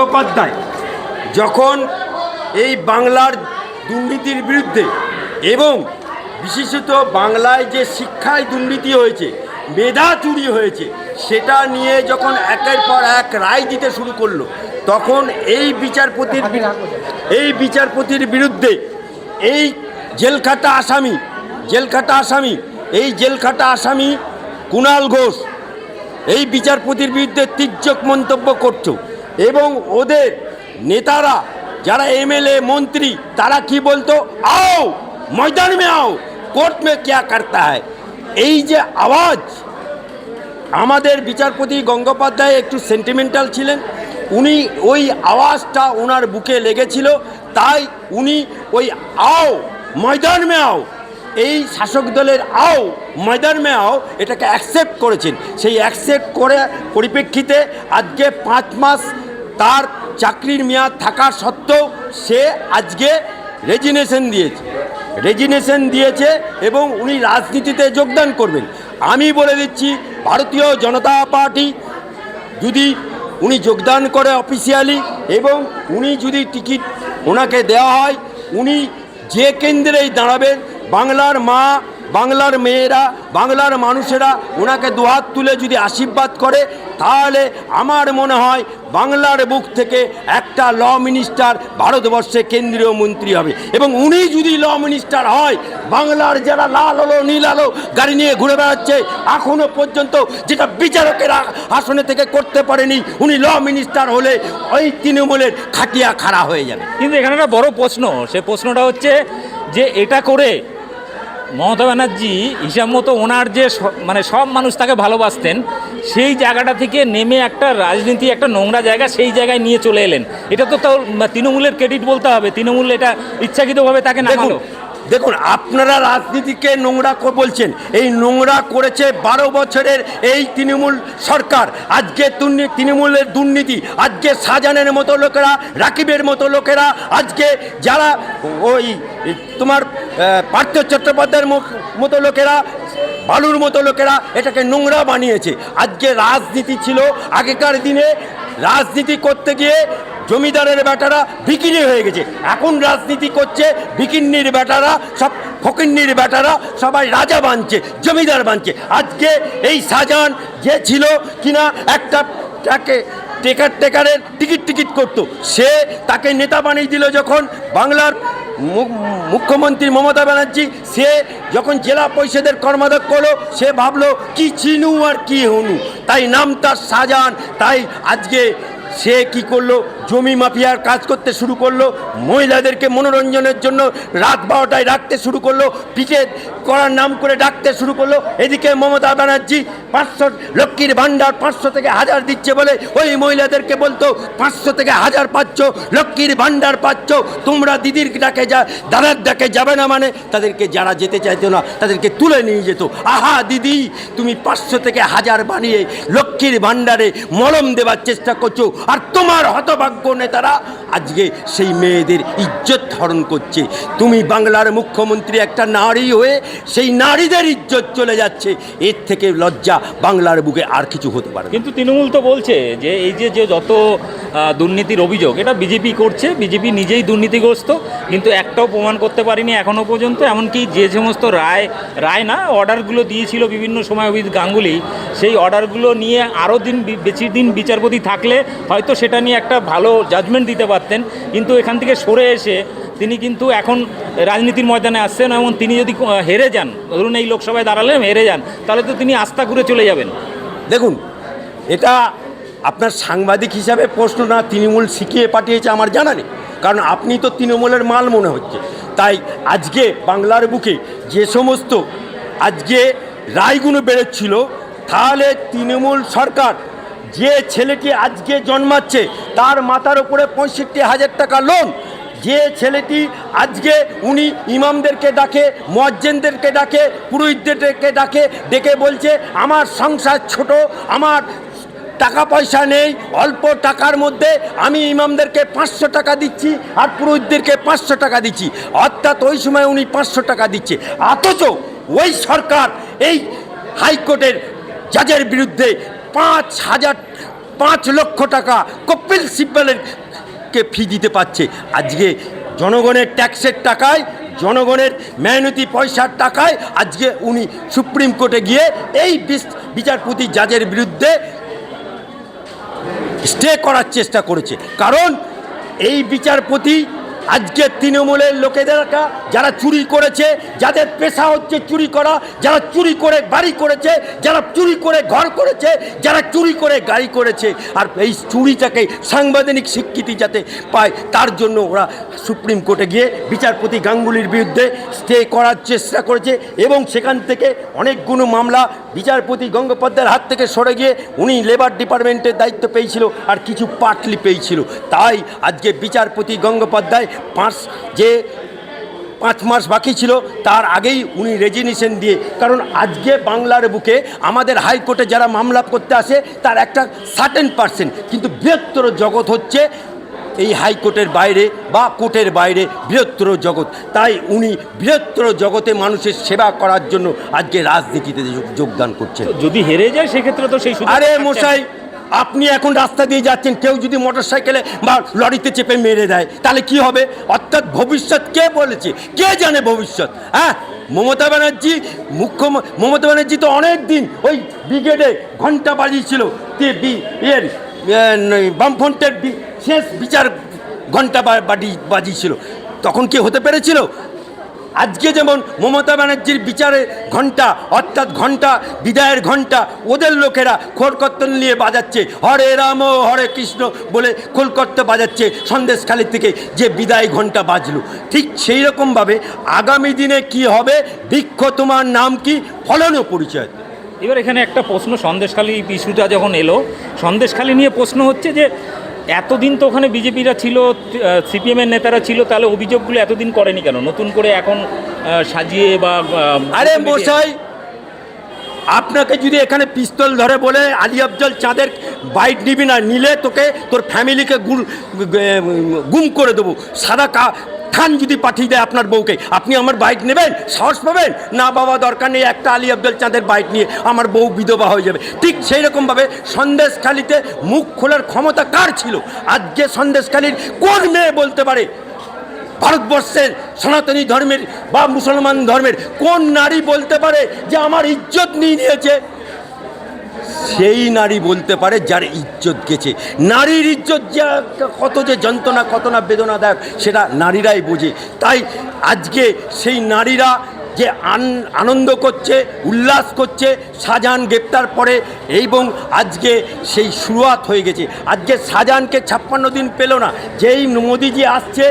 মুখোপাধ্যায়, যখন এই বাংলার দুর্নীতির বিরুদ্ধে এবং বিশেষত বাংলায় যে শিক্ষায় দুর্নীতি হয়েছে, মেধা চুরি হয়েছে, সেটা নিয়ে যখন একের পর এক রায় দিতে শুরু করল, তখন এই বিচারপতির এই বিচারপতির বিরুদ্ধে এই জেলখাটা আসামি জেলখাটা আসামি, এই জেলখাটা আসামি কুণাল ঘোষ, এই বিচারপতির বিরুদ্ধে তির্যক মন্তব্য করছ এবং ওদের নেতারা, যারা এমএলএ, মন্ত্রী, তারা কি বলতো? আও, ময়দান মে আও, কোর্ট মে ক্যা করতে হয় এই যে আওয়াজ, আমাদের বিচারপতি গঙ্গোপাধ্যায় একটু সেন্টিমেন্টাল ছিলেন। উনি ওই আওয়াজটা ওনার বুকে লেগেছিল, তাই উনি ওই আও, ময়দান মে আও এই শাসক দলের আও, ময়দান মে আও এটাকে অ্যাকসেপ্ট করেছেন। সেই অ্যাকসেপ্ট করে পরিপ্রেক্ষিতে আজকে পাঁচ মাস তার চাকরির মেয়াদ থাকা সত্ত্বেও সে আজকে রেজিনেশন দিয়েছে। রেজিনেশন দিয়েছে এবং উনি রাজনীতিতে যোগদান করবেন। আমি বলে দিচ্ছি, ভারতীয় জনতা পার্টি যদি উনি যোগদান করে অফিসিয়ালি এবং উনি যদি টিকিট ওনাকে দেওয়া হয়, উনি যে কেন্দ্রেই দাঁড়াবেন, বাংলার মা, বাংলার মেয়েরা, বাংলার মানুষেরা ওনাকে দুহাত তুলে যদি আশীর্বাদ করে, তাহলে আমার মনে হয় বাংলার বুক থেকে একটা ল মিনিস্টার ভারতবর্ষে কেন্দ্রীয় মন্ত্রী হবে। এবং উনি যদি ল মিনিস্টার হয়, বাংলার যারা লাল আলো নীল আলো গাড়ি নিয়ে ঘুরে বেড়াচ্ছে, এখনও পর্যন্ত যেটা বিচারকেরা আসনে থেকে করতে পারেনি, উনি ল মিনিস্টার হলে ওই তৃণমূলের খাটিয়া খাড়া হয়ে যাবে। কিন্তু এখানে একটা বড় প্রশ্ন, সে প্রশ্নটা হচ্ছে যে এটা করে মমতা ব্যানার্জি হিসাব মতো ওনার যে মানে সব মানুষ তাকে ভালোবাসতেন সেই জায়গাটা থেকে নেমে একটা রাজনীতি একটা নোংরা জায়গা সেই জায়গায় নিয়ে চলে এলেন। এটা তো তাও তৃণমূলের ক্রেডিট বলতে হবে। তৃণমূল এটা ইচ্ছাকৃতভাবে তাকে না দেখুন দেখুন আপনারা রাজনীতিকে নোংরা বলছেন। এই নোংরা করেছে বারো বছরের এই তৃণমূল সরকার। আজকে তৃণমূলের দুর্নীতি আজকে সাজানের মতো লোকেরা রাকিবের মতো লোকেরা আজকে যারা ওই তোমার পার্থ চট্টোপাধ্যায়ের মতো লোকেরা বালুর মতো লোকেরা এটাকে নোংরা বানিয়েছে। আজকে রাজনীতি ছিল, আগেকার দিনে রাজনীতি করতে গিয়ে জমিদারের বেটারা বিকিনি হয়ে গেছে। এখন রাজনীতি করছে বিকিন্নির বেটারা, সব ফকিন্নির বেটারা, সবাই রাজা বানছে, জমিদার বানছে। আজকে এই সাজান যে ছিল কিনা একটা টেকার টেকারের টিকিট টিকিট করত। সে তাকে নেতা বানিয়ে দিল যখন বাংলার মুখ্যমন্ত্রী মমতা ব্যানার্জি, সে যখন জেলা পরিষদের কর্মাধ্যক্ষ করল সে ভাবলো, কি চিনু আর কি হনু? তাই নাম তার সাজান তাই আজকে সে কি করল? জমি মাফিয়ার কাজ করতে শুরু করল। মহিলাদেরকে মনোরঞ্জনের জন্য রাত বারোটায় ডাকতে শুরু করল। পিকেট করার নাম করে ডাকতে শুরু করল। এদিকে মমতা ব্যানার্জি পাঁচশো, লক্ষ্মীর ভাণ্ডার পাঁচশো থেকে হাজার দিচ্ছে বলে ওই মহিলাদেরকে বলতো, পাঁচশো থেকে হাজার পাচ্ছ, লক্ষ্মীর ভাণ্ডার পাচ্ছ, তোমরা দিদির ডাকে যা, দাদার ডাকে যাবে না মানে? তাদেরকে যারা যেতে চাইতো না, তাদেরকে তুলে নিয়ে যেত। আহা দিদি, তুমি পাঁচশো থেকে হাজার বানিয়ে লক্ষ্মীর ভাণ্ডারে মলম দেবার চেষ্টা করছ। আর তোমার হতভাগ্য নেতারা আজকে সেই মেয়েদের ইজ্জত হরণ করছে। তুমি বাংলার মুখ্যমন্ত্রী একটা নারী হয়ে সেই নারীদের ইজ্জত চলে যাচ্ছে। এর থেকে লজ্জা বাংলার বুকে আর কিছু হতে পারে কিন্তু তৃণমূল তো বলছে যে এই যে যে যত দুর্নীতির অভিযোগ, এটা বিজেপি করছে। বিজেপি নিজেই দুর্নীতিগ্রস্ত, কিন্তু একটাও প্রমাণ করতে পারিনি এখনও পর্যন্ত। এমনকি যে সমস্ত রায় রায় না, অর্ডারগুলো দিয়েছিল বিভিন্ন সময় অভিজিৎ গাঙ্গুলি, সেই অর্ডারগুলো নিয়ে আরও দিন বেশি দিন বিচারপতি থাকলে হয়তো সেটা নিয়ে একটা ভালো জাজমেন্ট দিতে পারতেন, কিন্তু এখান থেকে সরে এসে তিনি কিন্তু এখন রাজনীতির ময়দানে আসছেন এবং তিনি যদি হেরে যান, ধরুন এই লোকসভায় দাঁড়ালেন, হেরে যান, তাহলে তো তিনি আস্থা করে চলে যাবেন। দেখুন, এটা আপনার সাংবাদিক হিসাবে প্রশ্ন না, তৃণমূল শিখিয়ে পাঠিয়েছে আমার জানা নেই, কারণ আপনি তো তৃণমূলের মাল মনে হচ্ছে। তাই আজকে বাংলার বুকে যে সমস্ত আজকে রায়গুলো বেরোচ্ছিল, তাহলে তৃণমূল সরকার যে ছেলেটি আজকে জন্মাচ্ছে, তার মাথার উপরে পঁয়ষট্টি হাজার টাকা লোন যে ছেলেটি আজকে উনি ইমামদেরকে ডাকে মজ্জেনদেরকে ডাকে, পুরোহিতদেরকে ডাকে, ডেকে বলছে, আমার সংসার ছোট, আমার টাকা পয়সা নেই, অল্প টাকার মধ্যে আমি ইমামদেরকে পাঁচশো টাকা দিচ্ছি আর পুরোহিতদেরকে পাঁচশো টাকা দিচ্ছি। অর্থাৎ ওই সময় উনি পাঁচশো টাকা দিচ্ছে। অথচ ওই সরকার এই হাইকোর্টের জাজের বিরুদ্ধে পাঁচ হাজার, পাঁচ লক্ষ টাকা কপিল সিব্বলের কে ফি দিতে পারছে। আজকে জনগণের ট্যাক্সের টাকায়, জনগণের মেহনতি পয়সার টাকায় আজকে উনি সুপ্রিম কোর্টে গিয়ে এই বিচারপতি জাজের বিরুদ্ধে স্টে করার চেষ্টা করেছে। কারণ এই বিচারপতি আজকে তৃণমূলের লোকেদেরকা যারা চুরি করেছে, যাদের পেশা হচ্ছে চুরি করা, যারা চুরি করে বাড়ি করেছে, যারা চুরি করে ঘর করেছে, যারা চুরি করে গাড়ি করেছে, আর এই চুরিটাকে সাংবিধানিক স্বীকৃতি যাতে পায়, তার জন্য ওরা সুপ্রিম কোর্টে গিয়ে বিচারপতি গাঙ্গুলির বিরুদ্ধে স্টে করার চেষ্টা করেছে এবং সেখান থেকে অনেকগুলো মামলা বিচারপতি গঙ্গোপাধ্যায়ের হাত থেকে সরে গিয়ে উনি লেবার ডিপার্টমেন্টের দায়িত্ব পেয়েছিল আর কিছু পাটলি পেয়েছিল। তাই আজকে বিচারপতি গঙ্গোপাধ্যায় পাঁচ যে পাঁচ মাস বাকি ছিল তার আগেই উনি রেজিনেশন দিয়ে কারণ আজকে বাংলার বুকে আমাদের হাইকোর্টে যারা মামলা করতে আসে তার একটা সার্টেন পার্সেন্ট কিন্তু বৃহত্তর জগৎ হচ্ছে এই হাইকোর্টের বাইরে বা কোর্টের বাইরে বৃহত্তর জগৎ। তাই উনি বৃহত্তর জগতে মানুষের সেবা করার জন্য আজকে রাজনীতিতে যোগদান করছেন। যদি হেরে যায় সেক্ষেত্রে তো সেই আরে মশাই আপনি এখন রাস্তা দিয়ে যাচ্ছেন, কেউ যদি মোটর সাইকেলে বা লরিতে চেপে মেরে দেয়, তাহলে কি হবে? অর্থাৎ ভবিষ্যৎ কে বলেছে? কে জানে ভবিষ্যৎ? হ্যাঁ? মমতা ব্যানার্জি মুখ্য মমতা ব্যানার্জি তো অনেক দিন ওই ব্রিগেডে ঘণ্টা বাজিয়েছিল এর বামফ্রন্টের শেষ বিচার ঘণ্টা বাজি, বাজিয়েছিল। তখন কি হতে পেরেছিল? আজকে যেমন মমতা ব্যানার্জির বিচারে ঘণ্টা অর্থাৎ ঘণ্টা বিদায়ের ঘণ্টা ওদের লোকেরা খোলকর্তন নিয়ে বাজাচ্ছে। হরে রাম হরে কৃষ্ণ বলে খোলকর্ত বাজাচ্ছে সন্দেশখালি থেকে যে বিদায় ঘণ্টা বাজলো। ঠিক সেই রকমভাবে আগামী দিনে কি হবে? বৃক্ষ তোমার নাম কি? ফলনও পরিচয়। এবার এখানে একটা প্রশ্ন, সন্দেশখালী ইস্যুটা যখন এলো, সন্দেশখালী নিয়ে প্রশ্ন হচ্ছে যে এতদিন তো ওখানে বিজেপিরা ছিল সিপিএমের নেতারা ছিল তাহলে অভিযোগগুলো এতদিন করেনি কেন? নতুন করে এখন সাজিয়ে বা আরে মশাই আপনাকে যদি এখানে পিস্তল ধরে বলে আলী আফজল চাঁদের বাইট নিবি না নিলে তোকে তোর ফ্যামিলিকে গুম করে দেবো। সাদা কা খান যদি পাঠিয়ে দেয় আপনার বউকে, আপনি আমার বাইক নেবেন সাহস পাবেন? না বাবা, দরকার নেই একটা আলী আব্দুল চাঁদের বাইক নিয়ে আমার বউ বিধবা হয়ে যাবে। ঠিক সেই রকমভাবে সন্দেশখালিতে মুখ খোলার ক্ষমতা কার ছিল? আজকে সন্দেশখালির কোন মেয়ে বলতে পারে? ভারতবর্ষের সনাতনী ধর্মের বা মুসলমান ধর্মের কোন নারী বলতে পারে যে আমার ইজ্জত নিয়ে নিয়েছে? সেই নারী বলতে পারে যার ইজ্জত গেছে। নারীর ইজ্জত যা কত যে যন্ত্রণা, কত না বেদনাদায়ক, সেটা নারীরাই বোঝে। তাই আজকে সেই নারীরা যে আনন্দ করছে, উল্লাস করছে, শাহজাহান গ্রেপ্তার পরে এবং আজকে সেই শুরুয়াত হয়ে গেছে। আজকে সাজানকে ছাপ্পান্ন দিন পেল না। যেই মোদিজি আসছে,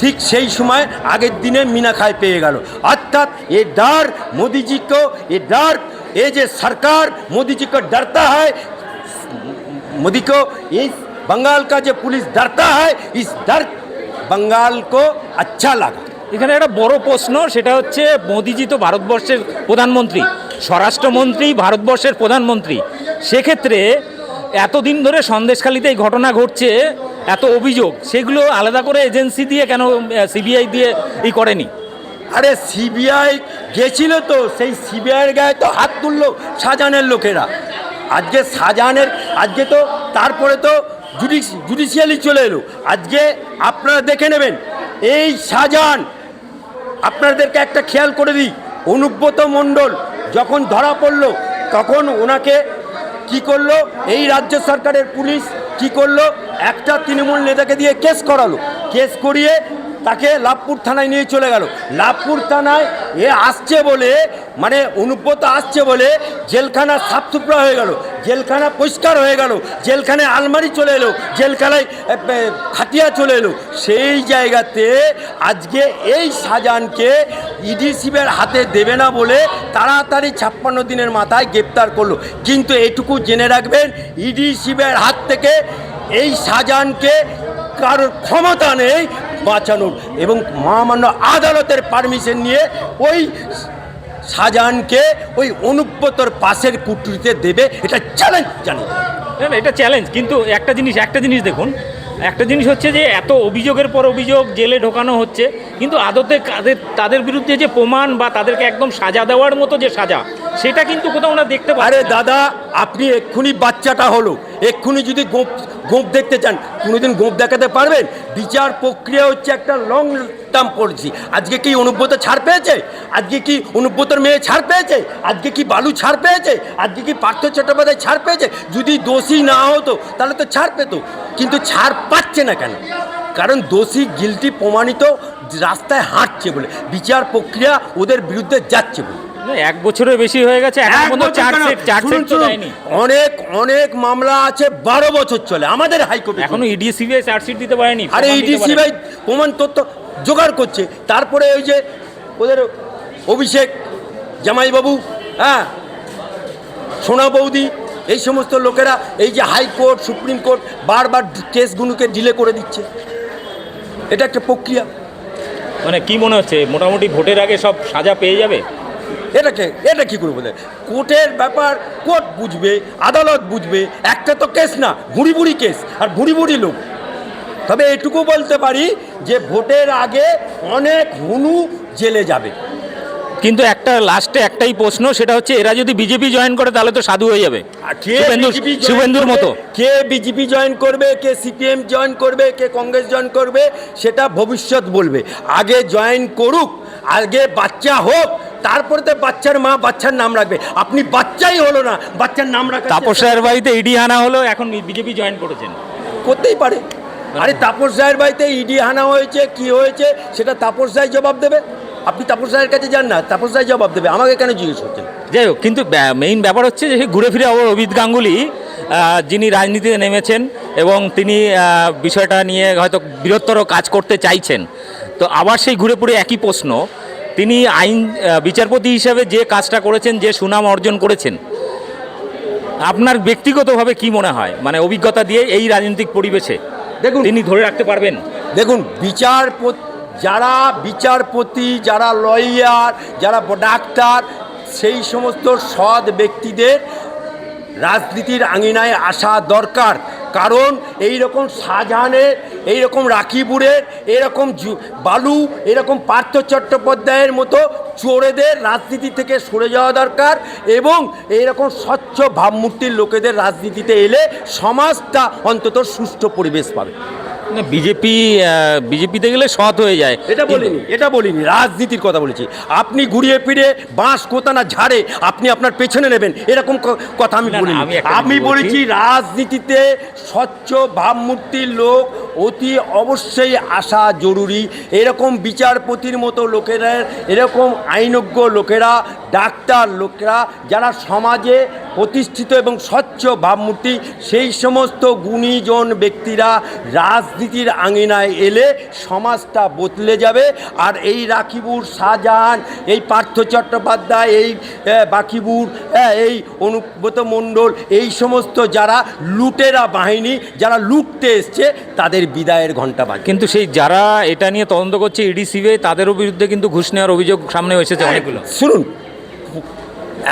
ঠিক সেই সময় আগের দিনে মিনাখায় পেয়ে গেল। অর্থাৎ এ ডার মোদিজিকেও, এ ডার ये डर ये जो सरकार मोदी जी को डरता है मोदी को इस बंगाल का जो पुलिस डरता है इस डर बंगाल को अच्छा लगा এখানে একটা বড় প্রশ্ন সেটা হচ্ছে মোদিজি তো ভারতবর্ষের প্রধানমন্ত্রী স্বরাষ্ট্রমন্ত্রী ভারতবর্ষের প্রধানমন্ত্রী সেক্ষেত্রে এতদিন ধরে সন্দেশখালিতে এই ঘটনা ঘটছে এত অভিযোগ সেগুলো আলাদা করে এজেন্সি দিয়ে কেন সিবিআই দিয়ে ই করেনি আরে সিবিআই গেছিল তো, সেই সিবিআইয়ের গায়ে তো হাত তুললো শাহজাহানের লোকেরা। আজকে শাহজাহানের আজকে তো তারপরে তো জুডিশ, জুডিশিয়ালি চলে এলো। আজকে আপনারা দেখে নেবেন, এই শাহজাহান আপনাদেরকে একটা খেয়াল করে দিই, অনুব্রত মণ্ডল যখন ধরা পড়ল, তখন ওনাকে কি করল, এই রাজ্য সরকারের পুলিশ কি করল, একটা তৃণমূল নেতাকে দিয়ে কেস করালো। কেস করিয়ে তাকে লাভপুর থানায় নিয়ে চলে গেল। লাভপুর থানায় এ আসছে বলে মানে অনুব্রত আসছে বলে জেলখানা সাফ সুতরা হয়ে গেল, জেলখানা পরিষ্কার হয়ে গেল, জেলখানায় আলমারি চলে এলো, জেলখানায় খাটিয়া চলে এলো। সেই জায়গাতে আজকে এই শাহজাহানকে ইডি শিবের হাতে দেবে না বলে তাড়াতাড়ি ছাপ্পান্ন দিনের মাথায় গ্রেপ্তার করল। কিন্তু এটুকু জেনে রাখবেন, ইডি শিবের হাত থেকে এই শাহজাহানকে কারোর ক্ষমতা নেই বাঁচানোর এবং মহামান্য আদালতের পারমিশন নিয়ে ওই শাহজাহানকে ওই অনুব্রতর পাশের কুটুরিতে দেবে এটা চ্যালেঞ্জ জানি। এটা চ্যালেঞ্জ কিন্তু একটা জিনিস একটা জিনিস দেখুন। একটা জিনিস হচ্ছে যে এত অভিযোগের পর অভিযোগ জেলে ঢোকানো হচ্ছে কিন্তু আদতে কাদের তাদের বিরুদ্ধে যে প্রমাণ বা তাদেরকে একদম সাজা দেওয়ার মতো যে সাজা সেটা কিন্তু কোথাও না দেখতে পারে দাদা আপনি এক্ষুনি বাচ্চাটা হলো। এক্ষুনি যদি গোপ গোপ দেখতে চান, কোনোদিন গোপ দেখাতে পারবেন? বিচার প্রক্রিয়া হচ্ছে একটা লং টার্ম পলিসি আজকে কি অনুব্রত ছাড় পেয়েছে? আজকে কি অনুব্রতর মেয়ে ছাড় পেয়েছে? আজকে কি বালু ছাড় পেয়েছে? আজকে কি পার্থ চট্টোপাধ্যায় ছাড় পেয়েছে? যদি দোষী না হতো, তাহলে তো ছাড় পেতো। কিন্তু ছাড় পাচ্ছে না কেন? কারণ দোষী গিলটি প্রমাণিত রাস্তায় হাঁটছে বলে। বিচার প্রক্রিয়া ওদের বিরুদ্ধে যাচ্ছে বলে। এক বছরের বেশি হয়ে গেছে অনেক অনেক মামলা আছে বারো বছর চলে আমাদের হাইকোর্টে এখনও ইডি সিবিআই চার্জশিট দিতে পারেনি আরে পারেনি। ভাই প্রমাণ তথ্য জোগাড় করছে। তারপরে ওই যে ওদের অভিষেক জামাইবাবু হ্যাঁ সোনা বৌদি এই সমস্ত লোকেরা এই যে হাইকোর্ট সুপ্রিম কোর্ট বারবার কেসগুলোকে ডিলে করে দিচ্ছে। এটা একটা প্রক্রিয়া। মানে কি মনে হচ্ছে মোটামুটি ভোটের আগে সব সাজা পেয়ে যাবে? এটাকে এটা কি করে বলে? কোর্টের ব্যাপার কোর্ট বুঝবে আদালত বুঝবে একটা তো কেস না ভুড়ি ভুড়ি কেস আর ভুড়ি ভুড়ি লোক। তবে এটুকু বলতে পারি যে ভোটের আগে অনেক হুনু জেলে যাবে। কিন্তু একটা লাস্টে একটাই প্রশ্ন সেটা হচ্ছে এরা যদি বিজেপি জয়েন করে তাহলে তো সাধু হয়ে যাবে। শুভেন্দুর মতো। কে বিজেপি জয়েন করবে? কে সিপিএম জয়েন করবে? কে কংগ্রেস জয়েন করবে? সেটা ভবিষ্যৎ বলবে। আগে জয়েন করুক আগে বাচ্চা হোক তারপরে তো বাচ্চার মা বাচ্চার নাম রাখবে। আপনি বাচ্চাই হলো না বাচ্চার নাম রাখা তাপস রায়ের বাড়িতে ইডি আনা হলো এখন বিজেপি জয়েন করেছেন। করতেই পারে। আরে তাপস রায়ের বাড়িতে ইডি হানা হয়েছে কি হয়েছে সেটা তাপস রায় জবাব দেবে। আপনি তাপস রায়ের কাছে যান না তাপস রায় জবাব দেবে। আমাকে কেন জিজ্ঞেস করছেন? যাই হোক কিন্তু মেইন ব্যাপার হচ্ছে যে ঘুরে ফিরে আবার অভিত গাঙ্গুলি যিনি রাজনীতিতে নেমেছেন এবং তিনি বিষয়টা নিয়ে হয়তো বৃহত্তর কাজ করতে চাইছেন। তো আবার সেই ঘুরে ফিরে একই প্রশ্ন তিনি আইন বিচারপতি হিসাবে যে কাজটা করেছেন যে সুনাম অর্জন করেছেন আপনার ব্যক্তিগতভাবে কি মনে হয়? মানে অভিজ্ঞতা দিয়ে এই রাজনৈতিক পরিবেশে দেখুন। তিনি ধরে রাখতে পারবেন? দেখুন বিচারপতি যারা বিচারপতি যারা লয়ার যারা ডাক্তার সেই সমস্ত সৎ ব্যক্তিদের রাজনীতির আঙিনায় আসা দরকার। কারণ এই রকম শাহজাহানের এই রকম রাখিপুরের এরকম বালু, এরকম পার্থ চট্টোপাধ্যায়ের মতো চোরেদের রাজনীতি থেকে সরে যাওয়া দরকার এবং এইরকম স্বচ্ছ ভাবমূর্তির লোকেদের রাজনীতিতে এলে সমাজটা অন্তত সুষ্ঠু পরিবেশ পাবে। না বিজেপি বিজেপিতে গেলে সৎ হয়ে যায়। এটা বলিনি এটা বলিনি রাজনীতির কথা বলেছি। আপনি ঘুরিয়ে ফিরে বাঁশ কোথা না ঝাড়ে আপনি আপনার পেছনে নেবেন এরকম কথা আমি বলিনি। আমি বলেছি। রাজনীতিতে স্বচ্ছ ভাবমূর্তির লোক অতি অবশ্যই আসা জরুরি। এরকম বিচারপতির মতো লোকেরা, এরকম আইনজ্ঞ লোকেরা, ডাক্তার লোকেরা, যারা সমাজে প্রতিষ্ঠিত এবং স্বচ্ছ ভাবমূর্তি, সেই সমস্ত গুণীজন ব্যক্তিরা রাজনীতির আঙিনায় এলে সমাজটা বদলে যাবে। আর এই রাখিবুর শাহজাহান, এই পার্থ চট্টোপাধ্যায়, এই বাকিবুর এই অনুব্রত মণ্ডল, এই সমস্ত যারা লুটেরা বাহিনী, যারা লুটতে এসছে, তাদের বিদায়ের ঘণ্টা বাজে। কিন্তু সেই যারা এটা নিয়ে তদন্ত করছে ইডি সিবিআই তাদেরও বিরুদ্ধে কিন্তু ঘুষ নেওয়ার অভিযোগ সামনে এসেছে অনেকগুলো। শুনুন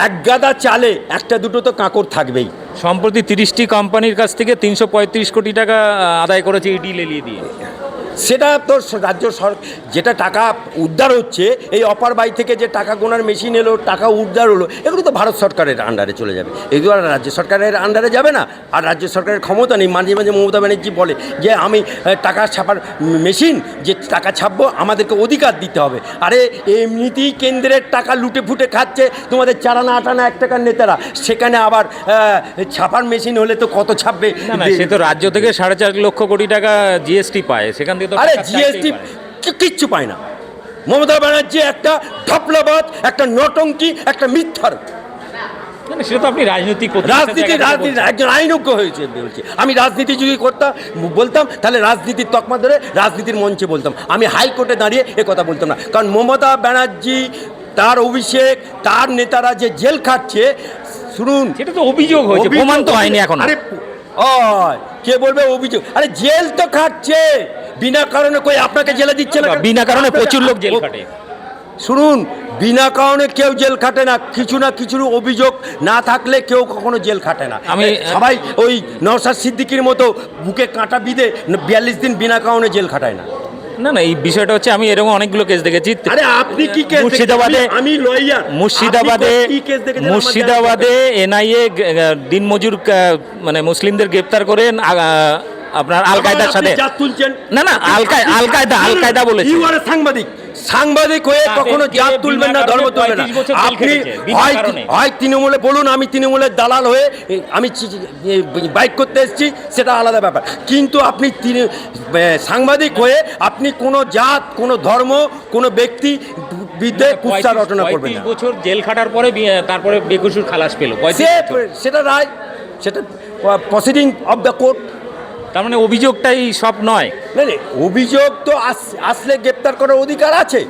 এক গাদা চালে একটা দুটো তো কাঁকর থাকবেই। সম্প্রতি তিরিশটি কোম্পানির কাছ থেকে তিনশো পঁয়ত্রিশ কোটি টাকা আদায় করেছে ইডি লেলিয়ে দিয়ে। সেটা তো রাজ্য সর যেটা টাকা উদ্ধার হচ্ছে, এই অপার বাই থেকে যে টাকা গোনার মেশিন এলো, টাকা উদ্ধার হলো, এগুলো তো ভারত সরকারের আন্ডারে চলে যাবে। এগুলো আর রাজ্য সরকারের আন্ডারে যাবে না। আর রাজ্য সরকারের ক্ষমতা নেই। মাঝে মাঝে মমতা ব্যানার্জি বলে যে, আমি টাকা ছাপার মেশিন যে টাকা ছাপবো, আমাদেরকে অধিকার দিতে হবে। আরে, এমনিতেই কেন্দ্রের টাকা লুটে ফুটে খাচ্ছে, তোমাদের চারানা আটানা এক টাকার নেতারা। সেখানে আবার ছাপার মেশিন হলে তো কত ছাপবে? সে তো রাজ্য থেকে সাড়ে চার লক্ষ কোটি টাকা জিএসটি পায়। সেখান আরে জিএসটি কিচ্ছু পায় না। মমতা ব্যানার্জি একটা ঢপলাবাদ একটা নটঙ্কি একটা মিথ্যার। সেটা তো আপনি রাজনৈতিক রাজনীতি রাজনীতি একজন আইনজ্ঞ হয়েছে বলছি। আমি রাজনীতি যদি করতাম বলতাম তাহলে রাজনীতির তকমা ধরে রাজনীতির মঞ্চে বলতাম। আমি হাইকোর্টে দাঁড়িয়ে এ কথা বলতাম না। কারণ মমতা ব্যানার্জি তার অভিষেক তার নেতারা যে জেল খাটছে শুনুন। সেটা তো অভিযোগ হয়েছে প্রমাণ তো হয়নি এখন। আরে কে বলবে অভিযোগ? আরে জেল তো খাটছে। বিনা কারণে কই আপনাকে জেলে দিচ্ছে না বিনা কারণে প্রচুর লোক জেল খাটে। শুনুন বিনা কারণে কেউ জেল খাটে না কিছু না কিছু অভিযোগ না থাকলে কেউ কখনো জেল খাটে না। আমি- সবাই ওই নওসাদ সিদ্দিকির মতো বুকে কাঁটা বিঁধে বিয়াল্লিশ দিন বিনা কারণে জেল খাটায় না। না না এই বিষয়টা হচ্ছে আমি এরকম অনেকগুলো কেস দেখেছি। আরে আপনি কি কেস মুর্শিদাবাদে আমি লয়ার মুর্শিদাবাদে মুর্শিদাবাদে এনআইএ দিনমজুর মজুর মানে মুসলিমদের গ্রেপ্তার করে আপনার আল কায়দার সাথে। না না আল কায়দা আল কায়দা আল কায়দা বলেছে। ইউ আর সাংবাদিক। সাংবাদিক হয়ে কখনো জাত তুলবেন না ধর্ম তুলবেন না। 35 বছর জেল আপনি হয় তৃণমূলে বলুন আমি তৃণমূলের দালাল হয়ে আমি বাইক করতে এসেছি সেটা আলাদা ব্যাপার। কিন্তু আপনি সাংবাদিক হয়ে আপনি কোনো জাত কোনো ধর্ম কোনো ব্যক্তি কুৎসা রচনা করবেন বছর জেল খাটার পরে তারপরে বেকসুর খালাস পেল। সেটা রায় সেটা প্রসিডিং অফ দ্য কোর্ট তার মানে অভিযোগটাই সব নয়। অভিযোগ তো আস- আসলে গ্রেপ্তার করার অধিকার আছে।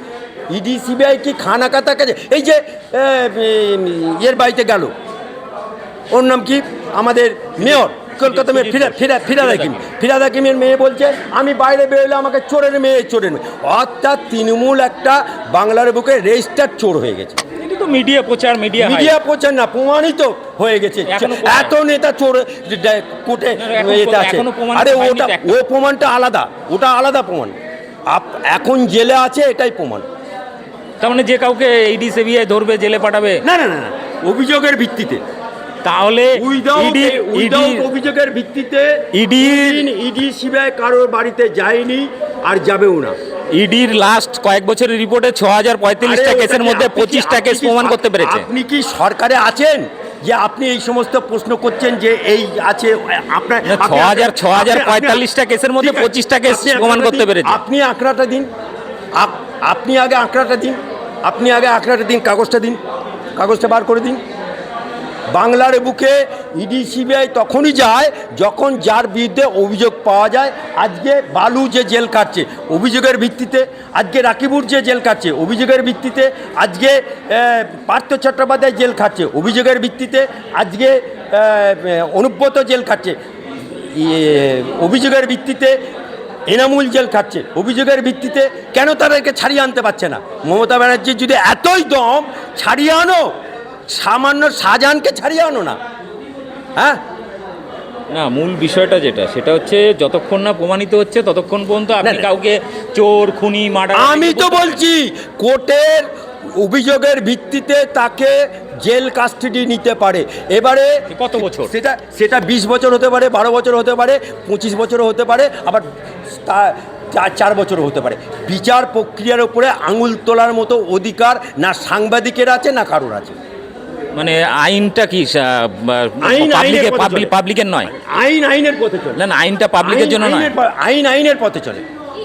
ইডি সিবিআই কি খানা কাতা কাছে এই যে ইয়ের বাড়িতে গেল। ওর নাম কি? আমাদের মেয়র কলকাতা মেয়র ফিরা ফিরা ফিরাদ হাকিম। ফিরাদ হাকিমের মেয়ে বলছে আমি বাইরে বেরোলে আমাকে চোরের মেয়ে চোরের মেয়ে অর্থাৎ তৃণমূল একটা বাংলার বুকে রেজিস্টার চোর হয়ে গেছে। মিডিয়া প্রচার মিডিয়া মিডিয়া প্রচার না প্রমাণিত হয়ে গেছে। এত নেতা চোর এতে আছে। আরে ওটা ও প্রমাণটা আলাদা। ওটা আলাদা প্রমাণ। এখন জেলে আছে এটাই প্রমাণ। তার মানে যে কাউকে এইডি সিবিআই ধরবে জেলে পাঠাবে? না না না অভিযোগের ভিত্তিতে। তাহলে অভিযোগের ভিত্তিতে ইডি- ইডি সিবিআই কারোর বাড়িতে যায়নি আর যাবেও না। ইডির লাস্ট কয়েক বছরের রিপোর্টে ছ হাজার পঁয়ত্রিশটা কেসের মধ্যে পঁচিশটা কেস প্রমাণ করতে পেরেছে। আপনি কি সরকারে আছেন যে আপনি এই সমস্ত প্রশ্ন করছেন যে এই আছে আপনার ছ হাজার ছ হাজার পঁয়তাল্লিশটা কেসের মধ্যে 25 কেস প্রমাণ করতে পেরেছে। আপনি আঁকড়াটা দিন। আপ- আপনি আগে আঁকড়াটা দিন। আপনি আগে আঁকড়াটা দিন কাগজটা দিন। কাগজটা বার করে দিন। বাংলার বুকে ইডি সিবিআই তখনই যায় যখন যার বিরুদ্ধে অভিযোগ পাওয়া যায়। আজকে বালু যে জেল কাটছে অভিযোগের ভিত্তিতে আজকে রাকিবুর যে জেল কাটছে অভিযোগের ভিত্তিতে আজকে পার্থ চট্টোপাধ্যায় জেল খাচ্ছে অভিযোগের ভিত্তিতে আজকে অনুব্রত জেল ইয়ে, অভিযোগের ভিত্তিতে এনামুল জেল খাচ্ছে অভিযোগের ভিত্তিতে কেন তাদেরকে ছাড়িয়ে আনতে পারছে না? মমতা ব্যানার্জির যদি এতই দম ছাড়িয়ে আনো সামান্য শাহজাহানকে ছাড়িয়ে আনো না। হ্যাঁ? না মূল বিষয়টা যেটা সেটা হচ্ছে যতক্ষণ না প্রমাণিত হচ্ছে ততক্ষণ পর্যন্ত আপনি কাউকে চোর খুনি মার্ডার আমি তো বলছি কোর্টের অভিযোগের ভিত্তিতে তাকে জেল কাস্টডি নিতে পারে। এবারে কত বছর? সেটা সেটা বিশ বছর হতে পারে বারো বছর হতে পারে পঁচিশ বছরও হতে পারে আবার চার চার বছরও হতে পারে। বিচার প্রক্রিয়ার উপরে আঙুল তোলার মতো অধিকার না সাংবাদিকের আছে না কারোর আছে। মানে আইনটা কি আইন আইনের পাবলিক পাবলিকের নয়? আইন আইনের পথে চলে। না আইনটা পাবলিকের জন্য নয়। আইন আইনের পথে চলে।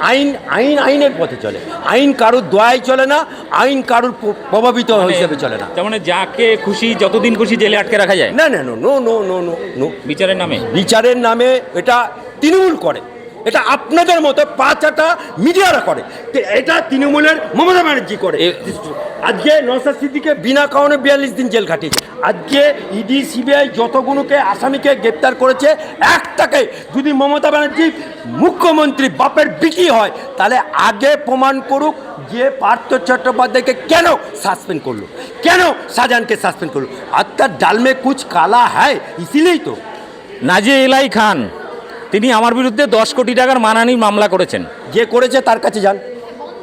আইন আইন আইনের পথে চলে। আইন কারোর দয়ায় চলে না আইন কারোর প্রভাবিত হিসেবে চলে না। তার মানে যাকে খুশি যতদিন খুশি জেলে আটকে রাখা যায়? না না no no no no no no. বিচারের নামে? বিচারের নামে এটা তৃণমূল করে। এটা আপনাদের মতো পাঁচাটা মিডিয়ারা করে। এটা তৃণমূলের মমতা ব্যানার্জি করে। আজকে নসাদ সিদ্দিকে বিনা কারণে বিয়াল্লিশ দিন জেল কাটিয়েছে আজকে ইডি সিবিআই যতগুলোকে আসামিকে গ্রেপ্তার করেছে একটাকে যদি মমতা ব্যানার্জি মুখ্যমন্ত্রী বাপের বিটি হয় তাহলে আগে প্রমাণ করুক যে পার্থ চট্টোপাধ্যায়কে কেন সাসপেন্ড করল কেন শাহজাহানকে সাসপেন্ড করল। আত্মার ডালমে কুচ কালা হ্যায় ইসিলেই তো। নাজিয়া এলাই খান। তিনি আমার বিরুদ্ধে দশ কোটি টাকার মানানি মামলা করেছেন। যে করেছে তার কাছে যান।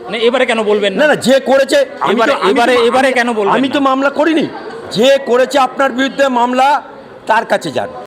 মানে এবারে কেন বলবেন না? না না যে করেছে এবারে- এবারে- এবারে কেন বলবেন আমি তো মামলা করিনি। যে করেছে আপনার বিরুদ্ধে মামলা তার কাছে যান।